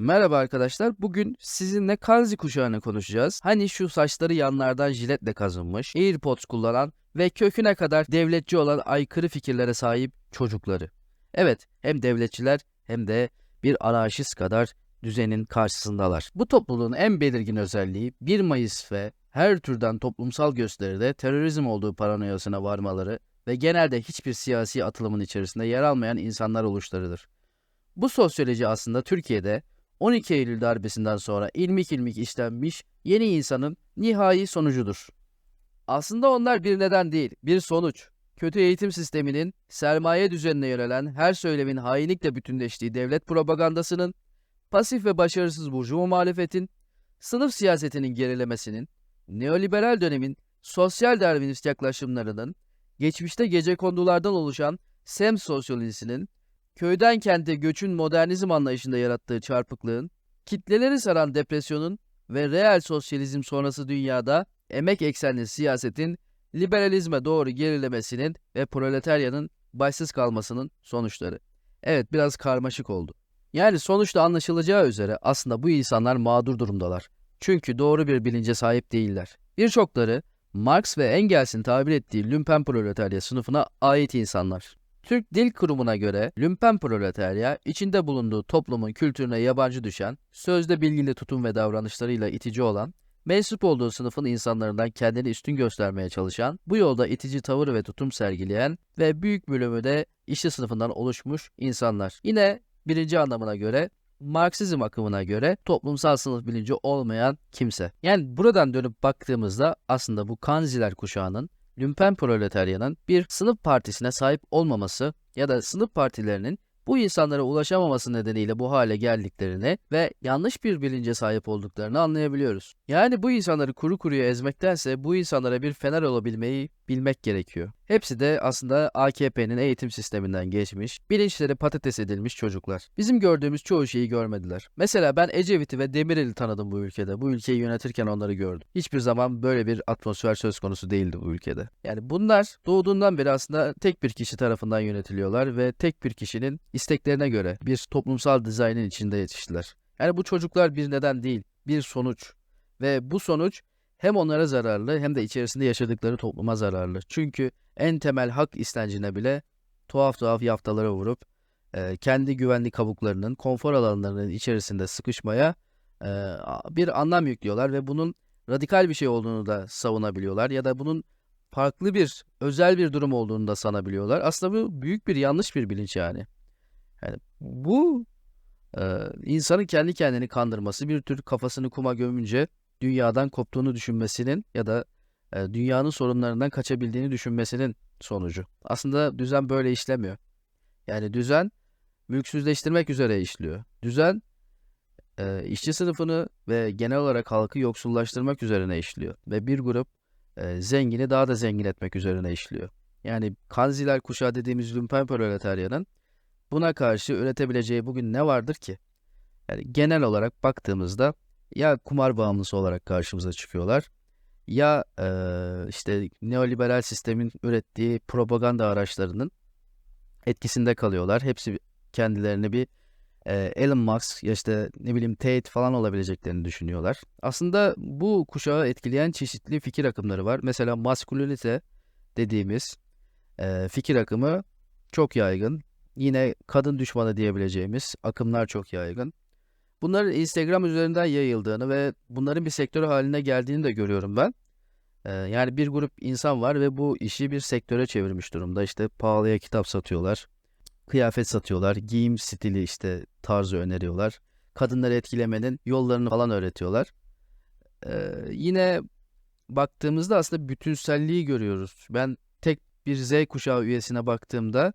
Merhaba arkadaşlar. Bugün sizinle Kanzi kuşağını konuşacağız. Hani şu saçları yanlardan jiletle kazınmış, AirPods kullanan ve köküne kadar devletçi olan aykırı fikirlere sahip çocukları. Evet, hem devletçiler hem de bir anarşist kadar düzenin karşısındalar. Bu topluluğun en belirgin özelliği 1 Mayıs ve her türden toplumsal gösteride terörizm olduğu paranoyasına varmaları ve genelde hiçbir siyasi atılımın içerisinde yer almayan insanlar oluşlarıdır. Bu sosyoloji aslında Türkiye'de 12 Eylül darbesinden sonra ilmik ilmik işlenmiş yeni insanın nihai sonucudur. Aslında onlar bir neden değil, bir sonuç. Kötü eğitim sisteminin sermaye düzenine yönelen her söylemin hainlikle bütünleştiği devlet propagandasının, pasif ve başarısız burjuva muhalefetin, sınıf siyasetinin gerilemesinin, neoliberal dönemin sosyal darwinist yaklaşımlarının, geçmişte gecekondulardan oluşan sem sosyolojisinin, köyden kente göçün modernizm anlayışında yarattığı çarpıklığın, kitleleri saran depresyonun ve reel sosyalizm sonrası dünyada emek eksenli siyasetin liberalizme doğru gerilemesinin ve proletaryanın başsız kalmasının sonuçları. Evet biraz karmaşık oldu. Yani sonuçta anlaşılacağı üzere aslında bu insanlar mağdur durumdalar. Çünkü doğru bir bilince sahip değiller. Birçokları Marx ve Engels'in tabir ettiği lümpen proletarya sınıfına ait insanlar. Türk Dil Kurumu'na göre lümpen proletarya, içinde bulunduğu toplumun kültürüne yabancı düşen, sözde bilgili tutum ve davranışlarıyla itici olan, mensup olduğu sınıfın insanlarından kendini üstün göstermeye çalışan, bu yolda itici tavır ve tutum sergileyen ve büyük bölümü de işçi sınıfından oluşmuş insanlar. Yine birinci anlamına göre Marksizm akımına göre toplumsal sınıf bilinci olmayan kimse. Yani buradan dönüp baktığımızda aslında bu Kanziler kuşağının lümpen proletaryanın bir sınıf partisine sahip olmaması ya da sınıf partilerinin bu insanlara ulaşamaması nedeniyle bu hale geldiklerini ve yanlış bir bilince sahip olduklarını anlayabiliyoruz. Yani bu insanları kuru kuruya ezmektense bu insanlara bir fener olabilmeyi bilmek gerekiyor. Hepsi de aslında AKP'nin eğitim sisteminden geçmiş, bilinçleri patates edilmiş çocuklar. Bizim gördüğümüz çoğu şeyi görmediler. Mesela ben Ecevit'i ve Demirel'i tanıdım bu ülkede. Bu ülkeyi yönetirken onları gördüm. Hiçbir zaman böyle bir atmosfer söz konusu değildi bu ülkede. Yani bunlar doğduğundan beri aslında tek bir kişi tarafından yönetiliyorlar ve tek bir kişinin isteklerine göre bir toplumsal dizaynın içinde yetiştiler. Yani bu çocuklar bir neden değil, bir sonuç. Ve bu sonuç hem onlara zararlı hem de içerisinde yaşadıkları topluma zararlı. Çünkü en temel hak istencine bile tuhaf tuhaf yaftalara vurup e, kendi güvenlik kabuklarının, konfor alanlarının içerisinde sıkışmaya e, bir anlam yüklüyorlar ve bunun radikal bir şey olduğunu da savunabiliyorlar ya da bunun farklı bir, özel bir durum olduğunu da sanabiliyorlar. Aslında bu büyük bir yanlış bir bilinç yani. Yani bu e, insanın kendi kendini kandırması, bir tür kafasını kuma gömünce dünyadan koptuğunu düşünmesinin ya da e, dünyanın sorunlarından kaçabildiğini düşünmesinin sonucu. Aslında düzen böyle işlemiyor. Yani düzen mülksüzleştirmek üzere işliyor. Düzen e, işçi sınıfını ve genel olarak halkı yoksullaştırmak üzerine işliyor. Ve bir grup e, zengini daha da zengin etmek üzerine işliyor. Yani kanziler kuşağı dediğimiz lümpen proletaryanın buna karşı üretebileceği bugün ne vardır ki? Yani genel olarak baktığımızda ya kumar bağımlısı olarak karşımıza çıkıyorlar ya e, işte neoliberal sistemin ürettiği propaganda araçlarının etkisinde kalıyorlar. Hepsi kendilerini bir e, Elon Musk ya işte ne bileyim Tate falan olabileceklerini düşünüyorlar. Aslında bu kuşağı etkileyen çeşitli fikir akımları var. Mesela maskülinite dediğimiz e, fikir akımı çok yaygın. Yine kadın düşmanı diyebileceğimiz akımlar çok yaygın. Bunların Instagram üzerinden yayıldığını ve bunların bir sektör haline geldiğini de görüyorum ben. Ee, yani bir grup insan var ve bu işi bir sektöre çevirmiş durumda. İşte pahalıya kitap satıyorlar, kıyafet satıyorlar, giyim stili işte tarzı öneriyorlar. Kadınları etkilemenin yollarını falan öğretiyorlar. Ee, yine baktığımızda aslında bütünselliği görüyoruz. Ben tek bir Z kuşağı üyesine baktığımda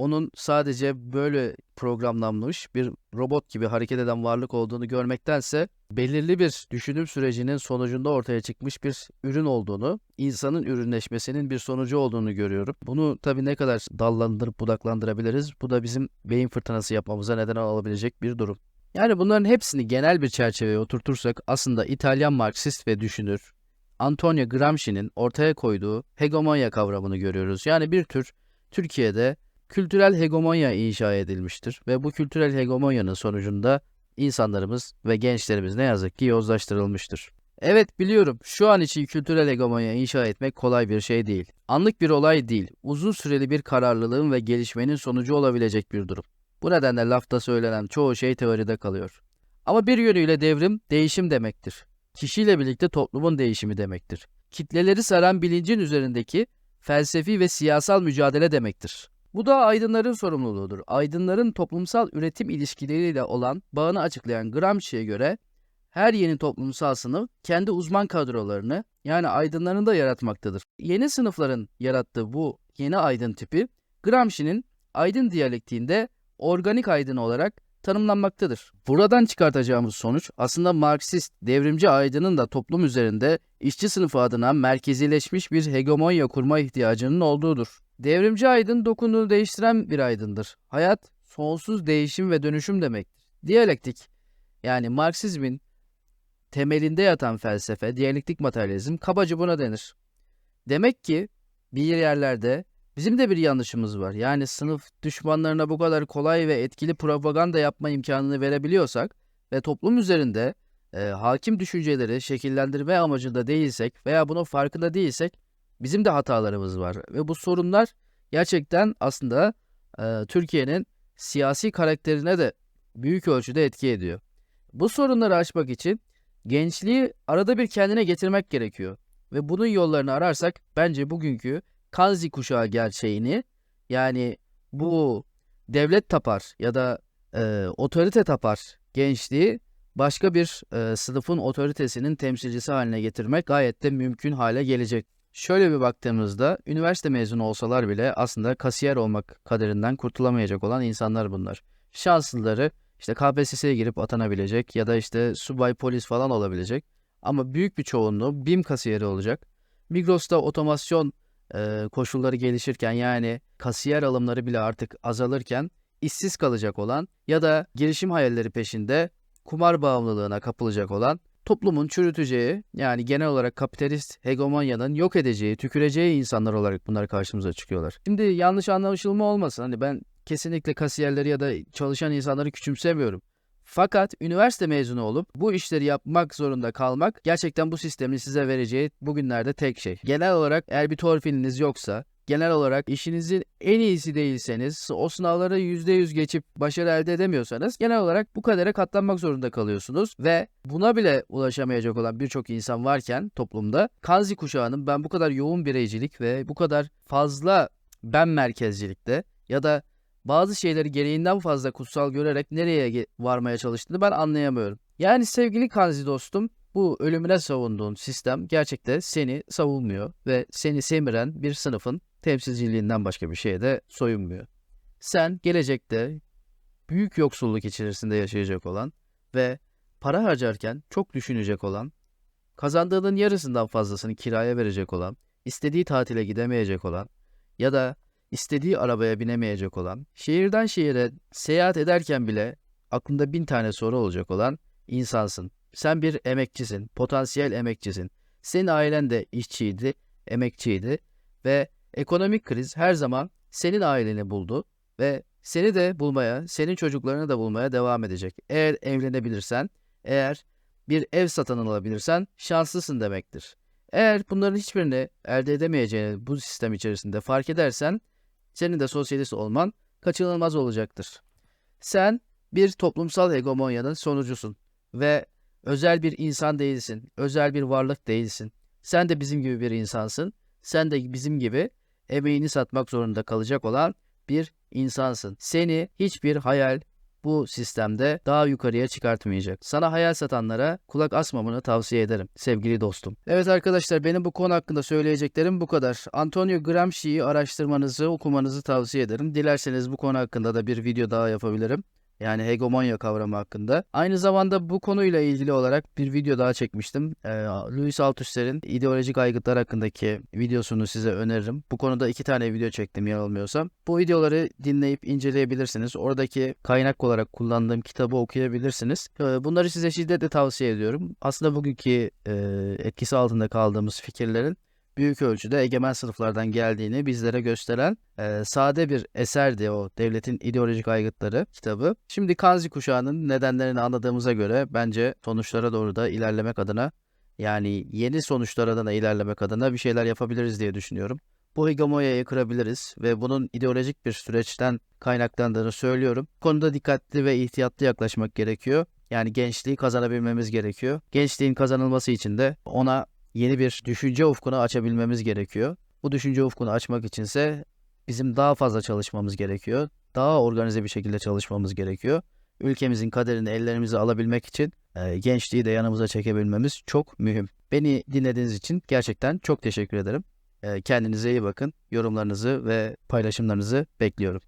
onun sadece böyle programlanmış bir robot gibi hareket eden varlık olduğunu görmektense belirli bir düşünüm sürecinin sonucunda ortaya çıkmış bir ürün olduğunu, insanın ürünleşmesinin bir sonucu olduğunu görüyorum. Bunu tabii ne kadar dallandırıp budaklandırabiliriz? Bu da bizim beyin fırtınası yapmamıza neden olabilecek bir durum. Yani bunların hepsini genel bir çerçeveye oturtursak aslında İtalyan Marksist ve düşünür Antonio Gramsci'nin ortaya koyduğu hegemonya kavramını görüyoruz. Yani bir tür Türkiye'de kültürel hegemonya inşa edilmiştir ve bu kültürel hegemonyanın sonucunda insanlarımız ve gençlerimiz ne yazık ki yozlaştırılmıştır. Evet biliyorum şu an için kültürel hegemonya inşa etmek kolay bir şey değil. Anlık bir olay değil, uzun süreli bir kararlılığın ve gelişmenin sonucu olabilecek bir durum. Bu nedenle lafta söylenen çoğu şey teoride kalıyor. Ama bir yönüyle devrim değişim demektir. Kişiyle birlikte toplumun değişimi demektir. Kitleleri saran bilincin üzerindeki felsefi ve siyasal mücadele demektir. Bu da aydınların sorumluluğudur. Aydınların toplumsal üretim ilişkileriyle olan bağını açıklayan Gramsci'ye göre her yeni toplumsal sınıf kendi uzman kadrolarını yani aydınlarını da yaratmaktadır. Yeni sınıfların yarattığı bu yeni aydın tipi Gramsci'nin aydın diyalektiğinde organik aydın olarak tanımlanmaktadır. Buradan çıkartacağımız sonuç aslında Marksist, devrimci aydının da toplum üzerinde işçi sınıfı adına merkezileşmiş bir hegemonya kurma ihtiyacının olduğudur. Devrimci aydın dokunduğunu değiştiren bir aydındır. Hayat sonsuz değişim ve dönüşüm demektir. Diyalektik yani Marksizmin temelinde yatan felsefe, diyalektik materyalizm kabaca buna denir. Demek ki bir yerlerde bizim de bir yanlışımız var. Yani sınıf düşmanlarına bu kadar kolay ve etkili propaganda yapma imkanını verebiliyorsak ve toplum üzerinde e, hakim düşünceleri şekillendirme amacında değilsek veya bunun farkında değilsek bizim de hatalarımız var. Ve bu sorunlar gerçekten aslında e, Türkiye'nin siyasi karakterine de büyük ölçüde etki ediyor. Bu sorunları aşmak için gençliği arada bir kendine getirmek gerekiyor. Ve bunun yollarını ararsak bence bugünkü Kanzi kuşağı gerçeğini yani bu devlet tapar ya da e, otorite tapar gençliği başka bir e, sınıfın otoritesinin temsilcisi haline getirmek gayet de mümkün hale gelecek. Şöyle bir baktığımızda üniversite mezunu olsalar bile aslında kasiyer olmak kaderinden kurtulamayacak olan insanlar bunlar. Şanslıları işte KPSS'ye girip atanabilecek ya da işte subay polis falan olabilecek. Ama büyük bir çoğunluğu BİM kasiyeri olacak. Migros'ta otomasyon e, koşulları gelişirken yani kasiyer alımları bile artık azalırken işsiz kalacak olan ya da girişim hayalleri peşinde kumar bağımlılığına kapılacak olan toplumun çürüteceği yani genel olarak kapitalist hegemonyanın yok edeceği, tüküreceği insanlar olarak bunlar karşımıza çıkıyorlar. Şimdi yanlış anlaşılma olmasın. Hani ben kesinlikle kasiyerleri ya da çalışan insanları küçümsemiyorum. Fakat üniversite mezunu olup bu işleri yapmak zorunda kalmak gerçekten bu sistemin size vereceği bugünlerde tek şey. Genel olarak eğer bir torpiliniz yoksa, genel olarak işinizin en iyisi değilseniz, o sınavları %100 geçip başarı elde edemiyorsanız genel olarak bu kadere katlanmak zorunda kalıyorsunuz ve buna bile ulaşamayacak olan birçok insan varken toplumda Kanzi kuşağının ben bu kadar yoğun bireycilik ve bu kadar fazla ben merkezcilikte ya da bazı şeyleri gereğinden fazla kutsal görerek nereye varmaya çalıştığını ben anlayamıyorum. Yani sevgili Kanzi dostum bu ölümüne savunduğun sistem gerçekte seni savunmuyor ve seni semiren bir sınıfın temsilciliğinden başka bir şeye de soyunmuyor. Sen gelecekte büyük yoksulluk içerisinde yaşayacak olan ve para harcarken çok düşünecek olan, kazandığının yarısından fazlasını kiraya verecek olan, istediği tatile gidemeyecek olan ya da istediği arabaya binemeyecek olan, şehirden şehire seyahat ederken bile aklında bin tane soru olacak olan insansın. Sen bir emekçisin, potansiyel emekçisin. Senin ailen de işçiydi, emekçiydi ve ekonomik kriz her zaman senin aileni buldu ve seni de bulmaya, senin çocuklarını da bulmaya devam edecek. Eğer evlenebilirsen, eğer bir ev satın alabilirsen şanslısın demektir. Eğer bunların hiçbirini elde edemeyeceğini bu sistem içerisinde fark edersen senin de sosyalist olman kaçınılmaz olacaktır. Sen bir toplumsal hegemonyanın sonucusun ve özel bir insan değilsin, özel bir varlık değilsin. Sen de bizim gibi bir insansın. Sen de bizim gibi emeğini satmak zorunda kalacak olan bir insansın. Seni hiçbir hayal, bu sistemde daha yukarıya çıkartmayacak. Sana hayal satanlara kulak asmamanı tavsiye ederim sevgili dostum. Evet arkadaşlar benim bu konu hakkında söyleyeceklerim bu kadar. Antonio Gramsci'yi araştırmanızı, okumanızı tavsiye ederim. Dilerseniz bu konu hakkında da bir video daha yapabilirim. Yani hegemonya kavramı hakkında. Aynı zamanda bu konuyla ilgili olarak bir video daha çekmiştim. Ee, Louis Althusser'in ideolojik aygıtlar hakkındaki videosunu size öneririm. Bu konuda iki tane video çektim yanılmıyorsam. Bu videoları dinleyip inceleyebilirsiniz. Oradaki kaynak olarak kullandığım kitabı okuyabilirsiniz. Ee, bunları size şiddetle tavsiye ediyorum. Aslında bugünkü e, etkisi altında kaldığımız fikirlerin büyük ölçüde egemen sınıflardan geldiğini bizlere gösteren e, sade bir eserdi o Devletin İdeolojik Aygıtları kitabı. Şimdi Kanzi kuşağının nedenlerini anladığımıza göre bence sonuçlara doğru da ilerlemek adına yani yeni sonuçlar adına ilerlemek adına bir şeyler yapabiliriz diye düşünüyorum. Bu hegemonyayı kırabiliriz ve bunun ideolojik bir süreçten kaynaklandığını söylüyorum. Konuda dikkatli ve ihtiyatlı yaklaşmak gerekiyor. Yani gençliği kazanabilmemiz gerekiyor. Gençliğin kazanılması için de ona yeni bir düşünce ufkunu açabilmemiz gerekiyor. Bu düşünce ufkunu açmak içinse bizim daha fazla çalışmamız gerekiyor. Daha organize bir şekilde çalışmamız gerekiyor. Ülkemizin kaderini ellerimize alabilmek için e, gençliği de yanımıza çekebilmemiz çok mühim. Beni dinlediğiniz için gerçekten çok teşekkür ederim. E, kendinize iyi bakın. Yorumlarınızı ve paylaşımlarınızı bekliyorum.